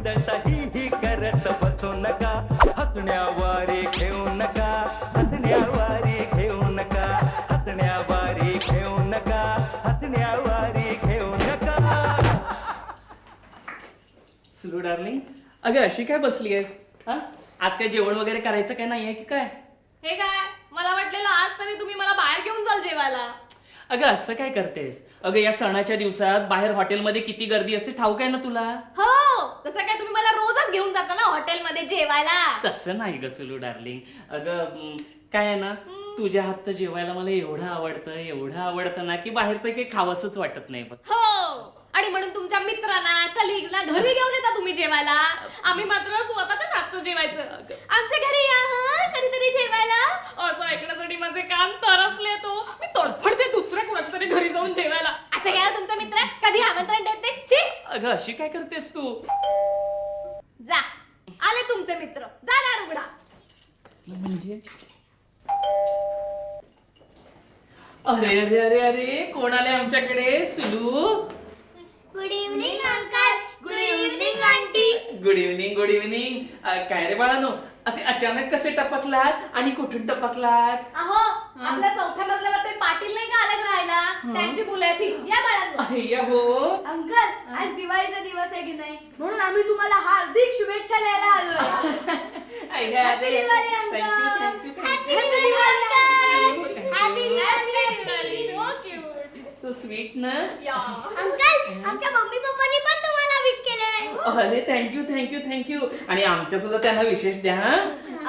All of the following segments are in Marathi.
खिदळता ही ही करत बसू नका. हसण्यावारे घेऊ नका. हसण्यावारे घेऊ नका. हसण्यावारे घेऊ नका. हसण्यावारे घेऊ नका. सुरू डार्लिंग अगं अशी काय बसली आहेस? हा? आज काय जेवण वगैरे करायचं काय नाहीये की काय? हे काय? मला वाटलेलं आज तरी तुम्ही मला बाहेर घेऊन चाल जेवायला. अगं असं काय करतेस? अगं या सणाच्या दिवसात बाहेर हॉटेलमध्ये किती गर्दी असते ठाऊक आहे ना तुला? हो तसं काय तुम्ही मला रोजच घेऊन जाता ना हॉटेलमध्ये जेवायला? तसं नाही ग सुलू डार्लिंग. अगं काय आहे ना तुझ्या हातचं जेवायला मला एवढं आवडतं एवढं आवडतं ना की बाहेरचं काही खावंसच वाटत नाही बघ. हो. आणि म्हणून तुमच्या मित्रांना कलिगला घरी घेऊन येता तुम्ही जेवायला. आम्ही मात्र स्वतःच्याच हातचं जेवायचं. आमच्या घरी या हं, कधीतरी जेवायला. असं ऐकण्यासाठी माझे कान तरसले तो. मी तडफडते दुसऱ्या कुणाच्या तरी घरी जाऊन जेवायला. असं काय हो तुमचा मित्र. कधी आमंत्रण देत? नाही! अगं अशी काय करतेस तू? तुमचे मित्र. जा दार उघडा म्हणजे? अरे अरे अरे अरे कोण आले आमच्याकडे? Sulu? Good evening uncle good evening aunty good evening good evening काय रे बाळानो? असे अचानक कसे टपकलात आणि कुठून टपकलात? अहो आपल्या चौथ्या मजल्यावर ते पाटील नाही का आले राहायला? त्यांची मुलं आहेत ही. या बाळांनो. अय्या हो. अंकल दिवाळीचा दिवस आहे की नाही? म्हणून आम्ही तुम्हाला हार्दिक शुभेच्छा द्यायला आलोय. अय्या Happy. Diwali, Happy. Happy sweet ना Yeah. अंकल आमच्या मम्मी पप्पांनी पण तुम्हाला विश केलंय. अरे थँक्यू थँक्यू थँक्यू आणि आमच्या सुद्धा त्यांना विशेष द्या हा?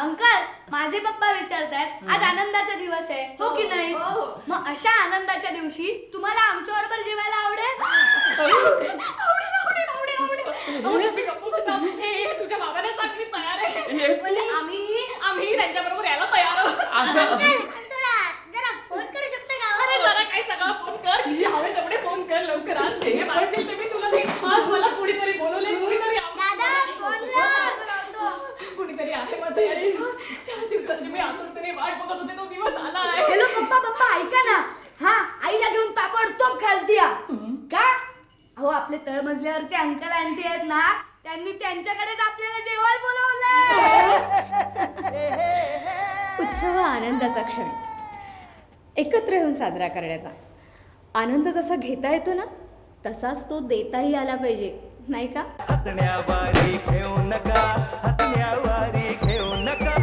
अंकल माझे पप्पा विचारतायत आज आनंदाचा दिवस आहे. हो की नाही? हो. मग अशा आनंदाच्या दिवशी तुम्हाला आमच्या बरोबर जेवायला आवडेल. अहो. हे, हे, तुझ्या बाबाला सांग मी तयार आहे. म्हणजे आम्ही आम्ही त्यांच्याबरोबर यायला तयार आहोत. अंकल तुला जरा फोन करू शकता अरे का जरा काय सगळा फोन कर. हवे तेवढे फोन कर लवकर. आज हे मारशील ते मी तुला दे. आज मला कुणीतरी बोलवले कुणीतरी आव- दादा फोन लाव. कुणीतरी आहे माझं याची चार दिवसाची मी आतुरतेने वाट बघत होते तो दिवस आला आहे. हॅलो पप्पा पप्पा ऐका ना. हा आईला घेऊन ताबडतोब खालती या हो आपले तळमजल्यावरचे अंकल आंटी आहेत ना त्यांनी त्यांच्याकडेच आपल्याला जेवण बोलवलं उत्सव हा आनंदाचा क्षण एकत्र येऊन साजरा करण्याचा. आनंद जसा घेता येतो ना तसाच तो देताही आला पाहिजे नाही का? हसण्यावारी घेऊ नका हसण्यावारी घेऊ नका.